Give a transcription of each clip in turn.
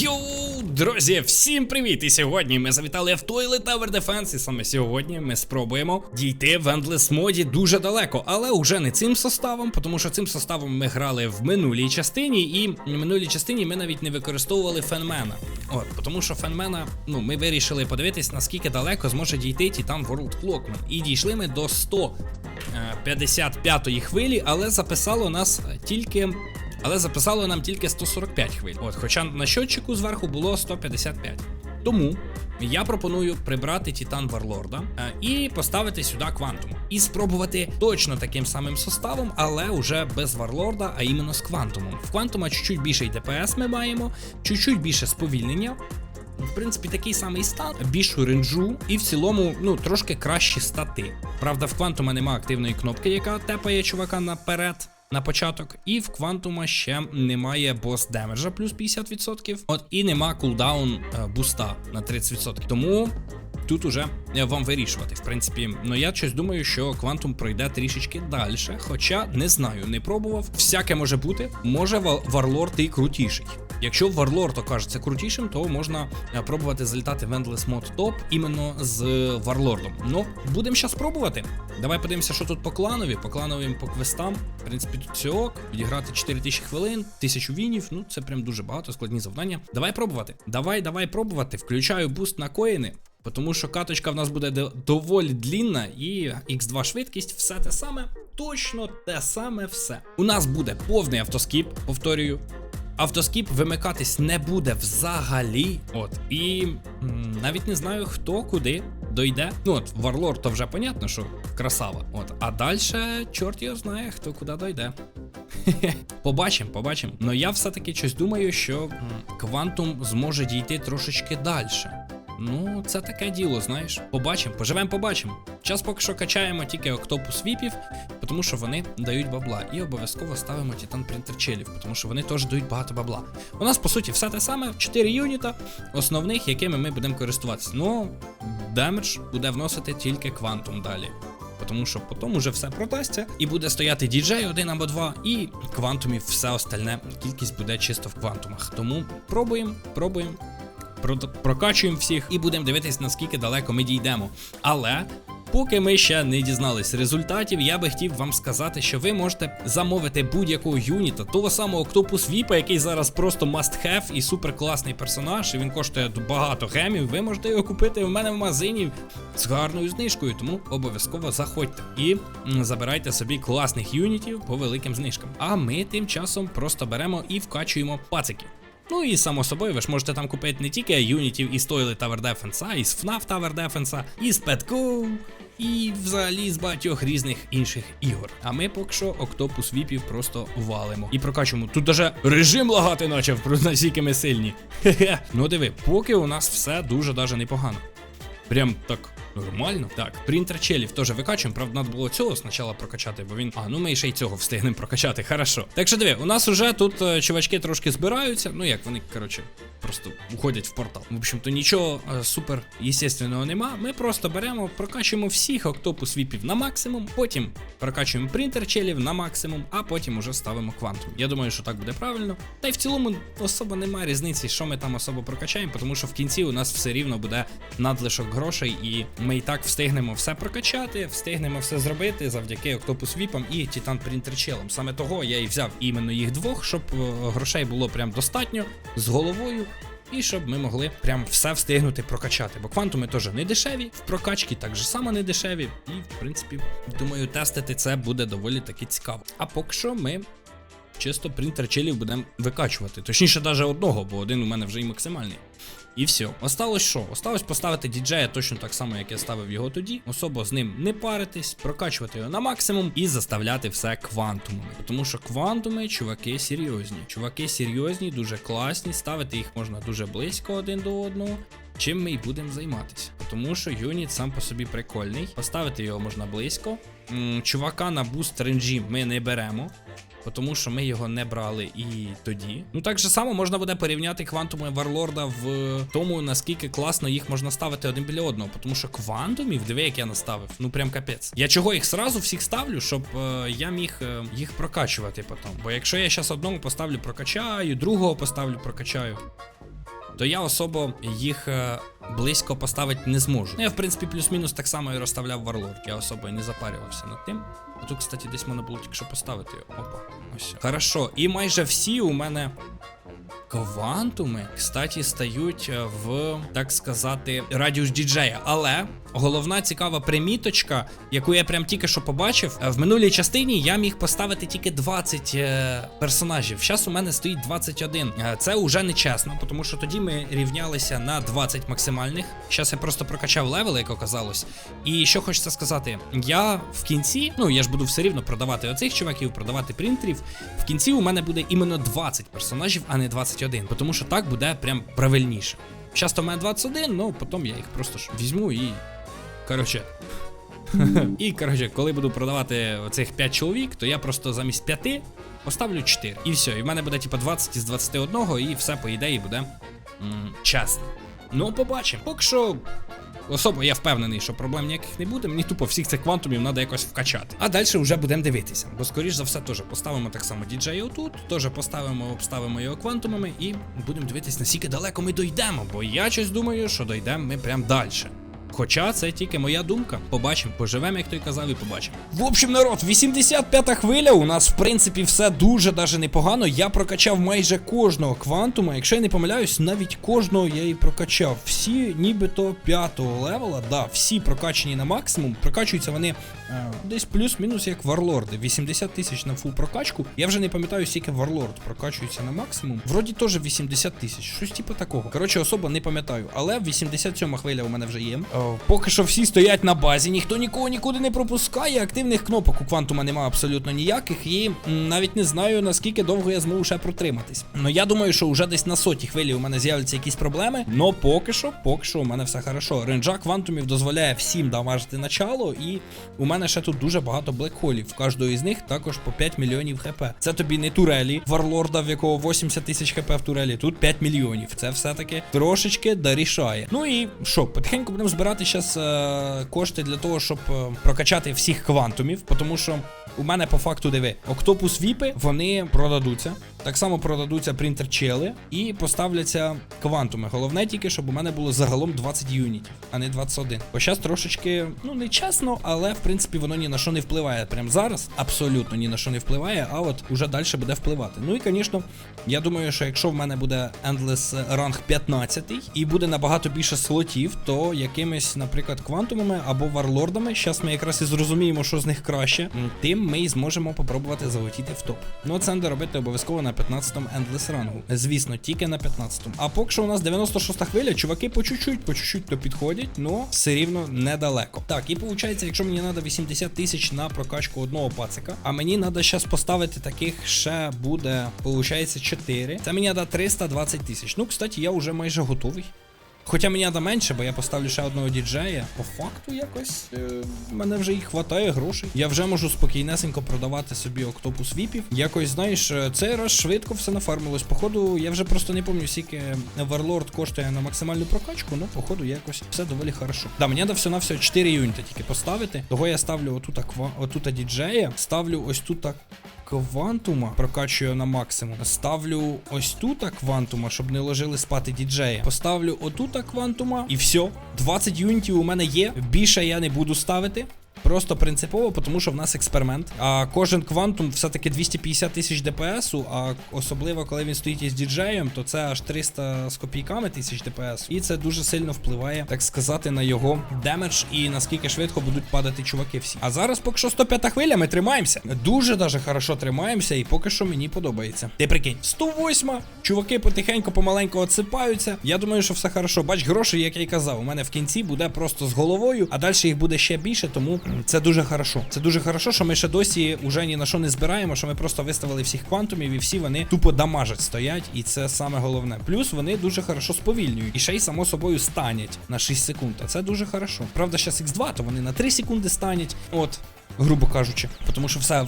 Йоу, друзі, всім привіт! І сьогодні ми завітали в Toilet Tower Defense, і саме сьогодні ми спробуємо дійти в Endless моді дуже далеко, але уже не цим составом, тому що цим составом ми грали в минулій частині, і в минулій частині ми навіть не використовували фенмена. От, тому що фенмена, ну, ми вирішили подивитись, наскільки далеко зможе дійти Titan World Clockman. І дійшли ми до 155-ї хвилі, але записало нас тільки. Але записало нам тільки 145 хвиль. От, хоча на щотчику зверху було 155. Тому я пропоную прибрати Титан Варлорда е, і поставити сюди Квантум. І спробувати точно таким самим составом, але вже без Варлорда, а іменно з Квантумом. В Квантума чуть-чуть більший ДПС ми маємо, чуть-чуть більше сповільнення. В принципі, такий самий стан, більшу ренджу, і в цілому, ну, трошки кращі стати. Правда, в Квантума нема активної кнопки, яка тепає чувака наперед на початок. І в Квантума ще немає бос демеджа плюс 50%. От і нема кулдаун е, буста на 30%. Тому. Тут уже е, вам вирішувати. В принципі, ну я щось думаю, що квантум пройде трішечки далі. Хоча не знаю, не пробував. Всяке може бути. Може Варлорд і крутіший. Якщо Варлорд окажеться крутішим, то можна е, пробувати залітати в Endless Mod Top іменно з Варлордом. Ну, будемо зараз пробувати. Давай подивимося, що тут по кланові, по клановим по квестам. В принципі, тут все ок. Відіграти 4000 хвилин, 1000 вінів. Ну, це прям дуже багато, складні завдання. Давай пробувати. Давай, давай пробувати. Включаю буст на коїни. Тому що каточка в нас буде доволі длінна, і X2 швидкість, все те саме, точно те саме все. У нас буде повний автоскіп, повторюю. Автоскіп вимикатись не буде взагалі. От. І навіть не знаю, хто куди дойде. Ну от, Варлор, то вже понятно, що красава. От. А далі, чорт його знає, хто куди дойде. Побачимо, побачимо. Но я все-таки щось думаю, що квантум зможе дійти трошечки далі. Ну, це таке діло, знаєш. Побачимо, поживемо, побачимо. Час поки що качаємо тільки октопус віпів, тому що вони дають бабла. І обов'язково ставимо Титан Принтер челів, тому що вони теж дають багато бабла. У нас, по суті, все те саме: 4 юніта, основних, якими ми будемо користуватися. Ну, демедж буде вносити тільки квантум далі. Тому що потім уже все продасться, і буде стояти діджей один або два, і квантумів все остальне. Кількість буде чисто в квантумах. Тому пробуємо, пробуємо прокачуємо всіх і будемо дивитись, наскільки далеко ми дійдемо. Але. Поки ми ще не дізнались результатів, я би хотів вам сказати, що ви можете замовити будь-якого юніта, того самого Octopus Віпа, який зараз просто must have і супер класний персонаж, і він коштує багато гемів. Ви можете його купити у мене в магазині з гарною знижкою, тому обов'язково заходьте і забирайте собі класних юнітів по великим знижкам. А ми тим часом просто беремо і вкачуємо пацики. Ну і само собою, ви ж можете там купити не тільки юнітів із Toilet Tower Defense, а із FNAF Tower Defense, із Petco, і взагалі з багатьох різних інших ігор. А ми поки що Octopus Віпів просто валимо. І прокачуємо. Тут даже режим лагати почав, про наскільки ми сильні. Хе-хе. Ну диви, поки у нас все дуже даже непогано. Прям так Нормально. Так, принтер челів теж викачуємо. Правда, треба було цього спочатку прокачати, бо він. А, ну ми ще й цього встигнемо прокачати. Хорошо. Так що диви, у нас уже тут е, чувачки трошки збираються. Ну як вони, коротше, просто уходять в портал. В общем-то, нічого е, супер естественного нема. Ми просто беремо, прокачуємо всіх октопус віпів на максимум, потім прокачуємо принтер челів на максимум, а потім уже ставимо квантум. Я думаю, що так буде правильно. Та й в цілому особо немає різниці, що ми там особо прокачаємо, тому що в кінці у нас все рівно буде надлишок грошей і ми і так встигнемо все прокачати, встигнемо все зробити завдяки Octopus Віпам і Titan Printer Челам. Саме того я і взяв іменно їх двох, щоб е, грошей було прям достатньо з головою. І щоб ми могли прям все встигнути прокачати. Бо квантуми теж не дешеві, в прокачці так же само не дешеві. І, в принципі, думаю, тестити це буде доволі таки цікаво. А поки що ми чисто принтер челів будемо викачувати. Точніше, навіть одного, бо один у мене вже і максимальний. І все. Осталось що? Осталось поставити діджея точно так само, як я ставив його тоді. Особо з ним не паритись, прокачувати його на максимум і заставляти все квантумами. Тому що квантуми, чуваки, серйозні. Чуваки серйозні, дуже класні. Ставити їх можна дуже близько один до одного. Чим ми й будемо займатися. Тому що юніт сам по собі прикольний. Поставити його можна близько. Чувака на буст ренджі ми не беремо тому що ми його не брали і тоді. Ну так же само можна буде порівняти квантуми Варлорда в тому, наскільки класно їх можна ставити один біля одного. Тому що квантумів, диви, як я наставив, ну прям капець. Я чого їх сразу всіх ставлю, щоб е, я міг е, їх прокачувати потім. Бо якщо я зараз одному поставлю, прокачаю, другого поставлю, прокачаю. То я особо їх е, близько поставити не зможу. Ну, я, в принципі, плюс-мінус так само і розставляв Варлорд. Я особо не запарювався над тим. А тут, кстати, десь можна було тільки що поставити його. Опа, ось. Хорошо. І майже всі у мене Квантуми, кстати, стають е, в, так сказати, радіус діджея. Але головна цікава приміточка, яку я прям тільки що побачив, е, в минулій частині я міг поставити тільки 20 е, персонажів. Зараз у мене стоїть 21. Е, Це уже не чесно, тому що тоді ми рівнялися на 20 максимальних. Зараз я просто прокачав левел, як оказалось. І що хочеться сказати, я в кінці, ну я ж буду все рівно продавати оцих чуваків, продавати принтерів. В кінці у мене буде іменно 20 персонажів, а не 21, тому що так буде прям правильніше. Часто в мене 21, ну потім я їх просто ж візьму і. Коротше. І коротше, коли буду продавати цих 5 чоловік, то я просто замість 5 поставлю 4. І все. І в мене буде типа 20 із 21, і все по ідеї буде м, чесно. Ну, побачимо. Поки що. Особо я впевнений, що проблем ніяких не буде. Мені тупо всіх цих квантумів треба якось вкачати. А далі вже будемо дивитися. Бо, скоріш за все, теж поставимо так само діджея отут, теж поставимо, обставимо його квантумами і будемо дивитися, наскільки далеко ми дійдемо. Бо я щось думаю, що дійдемо ми прям далі. Хоча це тільки моя думка. Побачимо, поживемо, як той казав, і побачимо. В общем, народ, 85-та хвиля. У нас, в принципі, все дуже даже непогано. Я прокачав майже кожного квантума. Якщо я не помиляюсь, навіть кожного я і прокачав. Всі, нібито п'ятого левела, да, всі прокачані на максимум. Прокачуються вони е, десь плюс-мінус як варлорди. 80 тисяч на фул прокачку. Я вже не пам'ятаю, скільки варлорд прокачується на максимум. Вроді теж 80 тисяч. Щось типу такого. Коротше, особо не пам'ятаю. Але 87 хвиля у мене вже є. Поки що всі стоять на базі, ніхто нікого нікуди не пропускає. Активних кнопок у квантума немає абсолютно ніяких. І навіть не знаю наскільки довго я зможу ще протриматись. Ну я думаю, що вже десь на соті хвилі у мене з'являться якісь проблеми. Но поки що, поки що у мене все хорошо. Ренджа квантумів дозволяє всім дамажити начало, і у мене ще тут дуже багато блекхолів. В кожного із них також по 5 мільйонів хп. Це тобі не турелі, варлорда, в якого 80 тисяч хп в турелі. Тут 5 мільйонів. Це все-таки трошечки дорішає. Ну і що, потихеньку будемо збирати зараз е, кошти для того, щоб е, прокачати всіх квантумів, тому що. У мене по факту диви, Октопус Віпи, вони продадуться. Так само продадуться принтер чели і поставляться квантуми. Головне тільки, щоб у мене було загалом 20 юнітів, а не 21. Бо зараз трошечки, ну не чесно, але в принципі воно ні на що не впливає. Прямо зараз абсолютно ні на що не впливає, а от уже далі буде впливати. Ну і звісно, я думаю, що якщо в мене буде Endless ранг 15 і буде набагато більше слотів, то якимись, наприклад, квантумами або варлордами, зараз ми якраз і зрозуміємо, що з них краще, тим ми і зможемо попробувати залетіти в топ. Ну це треба робити обов'язково на 15-му Endless рангу. Звісно, тільки на 15-му. А поки що у нас 96-та хвиля, чуваки по чуть-чуть, по чуть-чуть то підходять, но все рівно недалеко. Так, і виходить, якщо мені треба 80 тисяч на прокачку одного пацика, а мені треба зараз поставити таких ще буде, виходить, 4. Це мені треба 320 тисяч. Ну, кстати, я вже майже готовий. Хоча мені треба менше, бо я поставлю ще одного діджея. По факту якось е, мене вже і хватає грошей. Я вже можу спокійнесенько продавати собі октопус віпів. Якось, знаєш, е, цей раз швидко все нафармилось. Походу, я вже просто не пам'ятаю, скільки Варлорд коштує на максимальну прокачку, ну, походу, якось все доволі хорошо. Да, мені треба все на все 4 юніта тільки поставити. Того я ставлю отута ква... отута діджея, ставлю ось тут квантума, прокачую на максимум. Ставлю ось тут квантума, щоб не ложили спати діджея. Поставлю отута квантума і все. 20 юнітів у мене є. Більше я не буду ставити. Просто принципово, тому що в нас експеримент. А кожен квантум все-таки 250 тисяч ДПСу, а особливо коли він стоїть із діджеєм, то це аж 300 з копійками тисяч ДПСу. І це дуже сильно впливає, так сказати, на його демедж і наскільки швидко будуть падати чуваки всі. А зараз поки що 105 хвиля, ми тримаємося. Дуже даже хорошо тримаємося, і поки що мені подобається. Ти прикинь, 108, чуваки потихеньку, помаленьку отсипаються. Я думаю, що все хорошо. Бач, гроші, як я й казав, у мене в кінці буде просто з головою, а далі їх буде ще більше, тому це дуже хорошо. Це дуже хорошо, що ми ще досі уже ні на що не збираємо, що ми просто виставили всіх квантумів і всі вони тупо дамажать стоять, і це саме головне. Плюс вони дуже хорошо сповільнюють. І ще й само собою станять на 6 секунд. А це дуже хорошо. Правда, зараз X2, то вони на 3 секунди станять. От. Грубо кажучи. Тому що все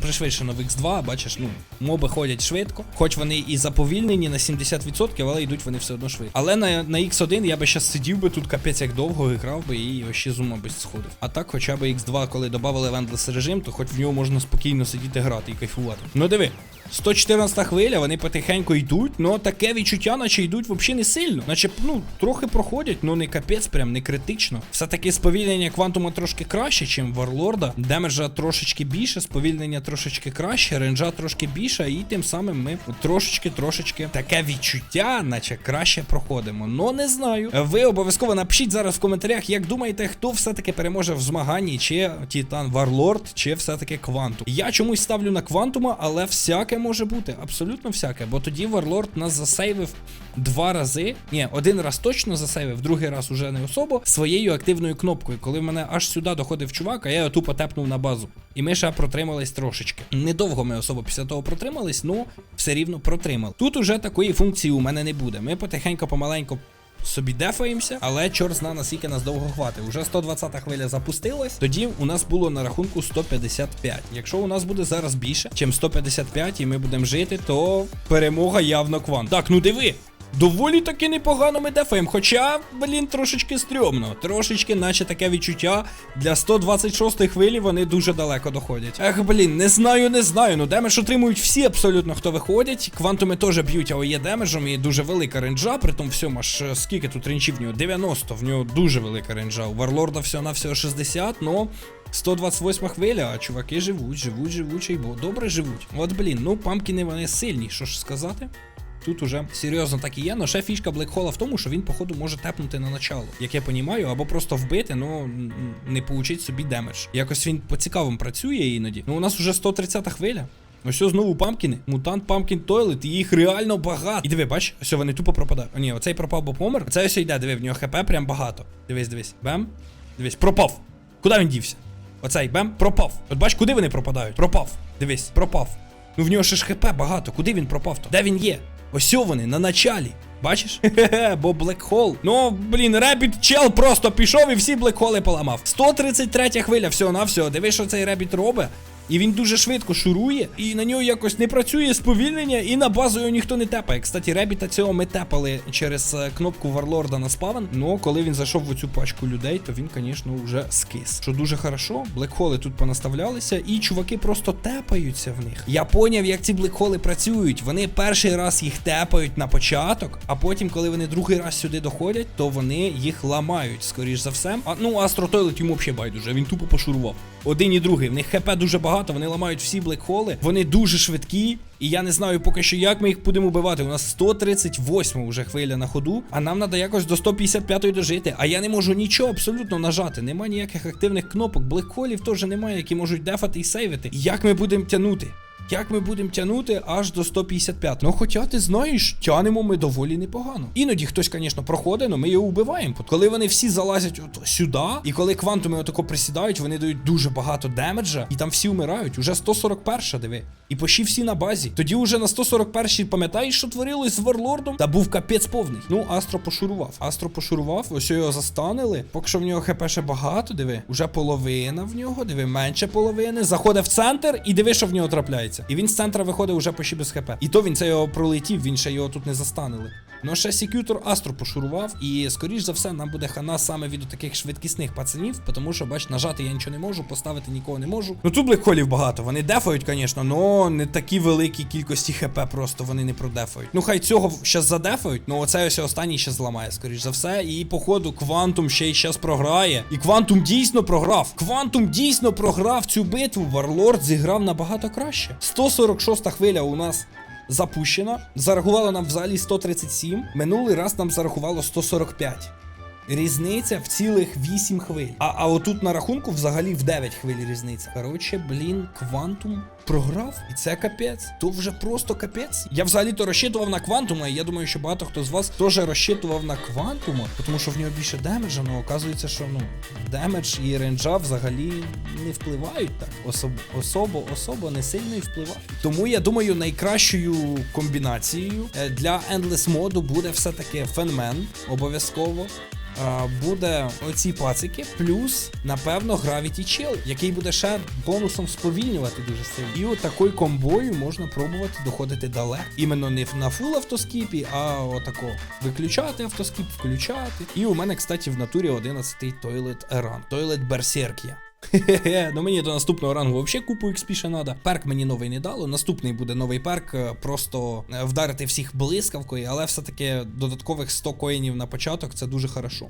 пришвидшено в X2, бачиш, ну, моби ходять швидко. Хоч вони і заповільнені на 70%, але йдуть вони все одно швидко. Але на, на X1 я би ще сидів би тут капець як довго грав би і ще з ума би сходив. А так, хоча б X2, коли додали Вендлес режим, то хоч в нього можна спокійно сидіти грати і кайфувати. Ну диви. 114 хвиля, вони потихеньку йдуть, но таке відчуття, наче йдуть взагалі не сильно. Наче, ну, трохи проходять, ну не капець, прям не критично. Все-таки сповільнення квантума трошки краще, ніж Варлорда. Демеджа трошечки більше, сповільнення трошечки краще, ренджа трошки більше, і тим самим ми трошечки-трошечки таке відчуття, наче краще проходимо. Ну не знаю. Ви обов'язково напишіть зараз в коментарях, як думаєте, хто все-таки переможе в змаганні, чи Титан Варлорд, чи все-таки Квантум. Я чомусь ставлю на Квантума, але всяке може бути, абсолютно всяке. Бо тоді Варлорд нас засейвив два рази. Ні, один раз точно засейвив, другий раз уже не особо своєю активною кнопкою. Коли в мене аж сюди доходив чувак, а я тупо тепнув на базу. І ми ще протримались трошечки. Недовго ми особо після того протримались, ну все рівно протримали. Тут уже такої функції у мене не буде. Ми потихеньку помаленьку собі дефаємося, але чорт зна наскільки нас довго хватить. Уже 120 хвиля запустилась. Тоді у нас було на рахунку 155. Якщо у нас буде зараз більше, ніж 155, і ми будемо жити, то перемога явно квант. Так, ну диви. Доволі таки непогано ми дефаємо, хоча, блін, трошечки стрьомно. Трошечки, наче таке відчуття. Для 126 ї хвилі вони дуже далеко доходять. Ех, блін, не знаю, не знаю. Ну, демедж отримують всі абсолютно, хто виходять. Квантуми теж б'ють АОЄ демеджем і дуже велика ренджа. При тому всьому аж е, скільки тут ренджів в нього? 90, в нього дуже велика ренджа. У Варлорда всього на всього 60, но. 128 хвиля, а чуваки живуть, живуть, живуть, і добре живуть. От блін, ну памкіни вони сильні, що ж сказати. Тут уже серйозно так і є, но ще фішка Блекхола в тому, що він, походу, може тепнути на начало, як я понімаю, або просто вбити, ну не получить собі демедж. Якось він по цікавим працює іноді. Ну у нас уже 130 хвиля. Ось знову памкіни. Мутант Памкін Тойлет, їх реально багато. І диви, бач, ось вони тупо пропадають. О, ні, оцей пропав, бо помер. Оцей ось йде, диви, в нього хп прям багато. Дивись, дивись. Бем. Дивись, пропав. Куди він дівся? Оцей бем, пропав. От бач, куди вони пропадають? Пропав. Дивись, пропав. Ну в нього ще ж хп багато. Куди він пропав то? Де він є? Ось вони, на началі. Бачиш? Хе-хе, бо блекхол. Ну, блін, ребіт чел просто пішов і всі блекхоли поламав. 133 хвиля, всього на всього. Диви, що цей ребіт робить. І він дуже швидко шурує, і на нього якось не працює сповільнення, і на базу його ніхто не тепає. Кстати, ребіта цього ми тепали через е, кнопку Варлорда на спавен. Ну, коли він зайшов в оцю пачку людей, то він, звісно, вже скис. Що дуже хорошо, блекхоли тут понаставлялися, і чуваки просто тепаються в них. Я поняв, як ці блекхоли працюють. Вони перший раз їх тепають на початок, а потім, коли вони другий раз сюди доходять, то вони їх ламають, скоріш за все. А ну Астро Тойлет йому взагалі байдуже, він тупо пошурував. Один і другий. В них хп дуже багато, вони ламають всі блекхоли, вони дуже швидкі. І я не знаю поки що, як ми їх будемо вбивати. У нас 138 вже хвиля на ходу, а нам треба якось до 155 дожити. А я не можу нічого абсолютно нажати. Нема ніяких активних кнопок. Блекхолів теж немає, які можуть дефати і сейвити. Як ми будемо тягнути? Як ми будемо тягнути аж до 155. Ну, хоча ти знаєш, тянемо ми доволі непогано. Іноді хтось, звісно, проходить, але ми його вбиваємо. Коли вони всі залазять от сюди, і коли квантуми отако присідають, вони дають дуже багато демеджа, і там всі вмирають. Уже 141 диви. І почти всі на базі. Тоді уже на 141 пам'ятаєш, що творилось з Варлордом? Та був капець повний. Ну, Астро пошурував. Астро пошурував, ось його застанили. Поки що в нього хп ще багато, диви. Уже половина в нього, диви, менше половини. Заходить в центр і диви, що в нього трапляється. І він з центра виходить уже почти без хп. І то він це його пролетів, він ще його тут не застанили. Ну, ще секютор Астро пошурував, і скоріш за все, нам буде хана саме від таких швидкісних пацанів, тому що, бач, нажати я нічого не можу, поставити нікого не можу. Ну тут блекхолів багато, вони дефають, звісно, но не такі великі кількості хп просто вони не продефають. Ну хай цього щас задефають, ну оцей ось останній ще зламає, скоріш за все. І походу Квантум ще й щас програє. І Квантум дійсно програв. Квантум дійсно програв цю битву. Варлорд зіграв набагато краще. 146 хвиля у нас запущена. Зарахувало нам взагалі 137. Минулий раз нам зарахувало 145. Різниця в цілих 8 хвиль. А, а отут на рахунку взагалі в 9 хвиль різниця. Коротше, блін, квантум програв. І це капець. То вже просто капець. Я взагалі-то розчитував на квантума, і я думаю, що багато хто з вас теж розчитував на квантума, тому що в нього більше демеджа, ну оказується, що ну демедж і ренджа взагалі не впливають так. Особ, особо, особо не сильно і впливають. Тому я думаю, найкращою комбінацією е, для Endless моду буде все-таки фенмен, обов'язково. А, буде оці пацики, плюс, напевно, Gravity Chill, який буде ще бонусом сповільнювати дуже сильно. І от такою комбою можна пробувати доходити далеко. Іменно не на фул автоскіпі, а отако виключати автоскіп, включати. І у мене, кстати, в натурі 11-й тойлет Еран. Тойлет Berserk. Хе-хе, ну мені до наступного рангу взагалі купу XP ще надо. Перк мені новий не дало. Наступний буде новий перк, е, просто е, вдарити всіх блискавкою, але все-таки додаткових 100 коїнів на початок це дуже хорошо.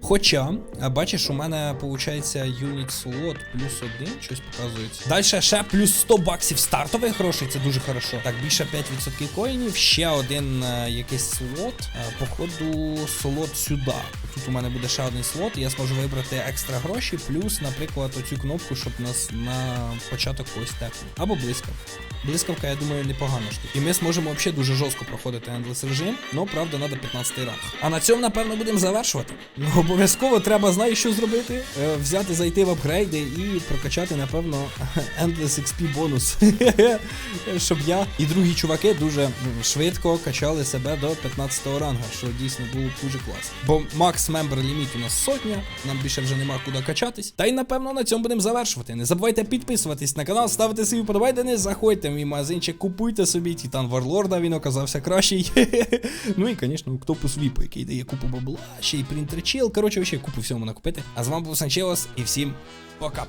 Хоча, е, бачиш, у мене виходить юніт слот плюс один, щось показується. Далі ще плюс 100 баксів стартових грошей, це дуже хорошо. Так, більше 5% коїнів, ще один якийсь слот. Походу, слот сюди. Тут у мене буде ще один слот, я зможу вибрати екстра гроші, плюс, наприклад, оцю кнопку, щоб нас на початок ось тепнути. Або блискавка. Блискавка, я думаю, непогана штука. І ми зможемо взагалі дуже жорстко проходити Endless режим, ну правда, треба 15 ранг. А на цьому, напевно, будемо завершувати. Ну, обов'язково треба, знаєш, що зробити? Е, взяти, зайти в апгрейди і прокачати, напевно, Endless XP бонус. Щоб я і другі чуваки дуже швидко качали себе до 15 ранга, що дійсно було дуже класно. Бо макс мембер ліміт у нас сотня, нам більше вже нема куди качатись. Та й напевно на цьому будемо завершувати. Не забувайте підписуватись на канал, ставити свій вподобайки, не заходьте в мій магазинчик, купуйте собі Титан Варлорда, він оказався кращий. ну і, звісно, Octopus по який дає купу бабла, ще й принтер чел. Коротше, ще купу всьому накупити. А з вами був Санчелос і всім пока.